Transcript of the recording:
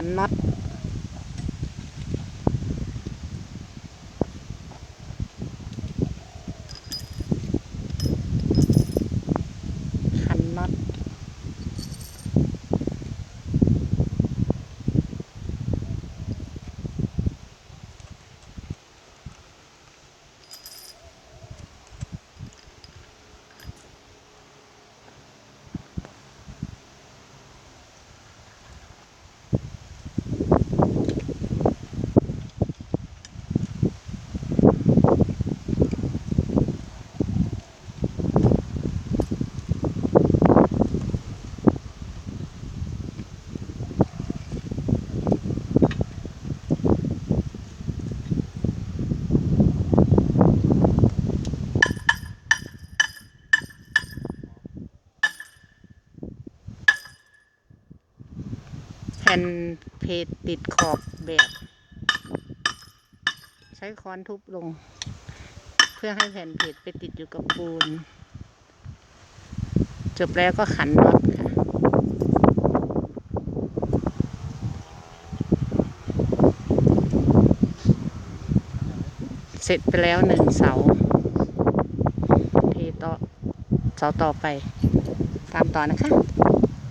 ขันน็อตขันน็อต ผ่นเพจติดขอบแบบ ใช้ค้อนทุบลง เพื่อให้แผ่นเพจไปติดอยู่กับปูน จบแล้วก็ขันน็อตค่ะเสร็จไปแล้วหนึ่งเสาเทต่อเสาต่อไป ตามต่อนะคะ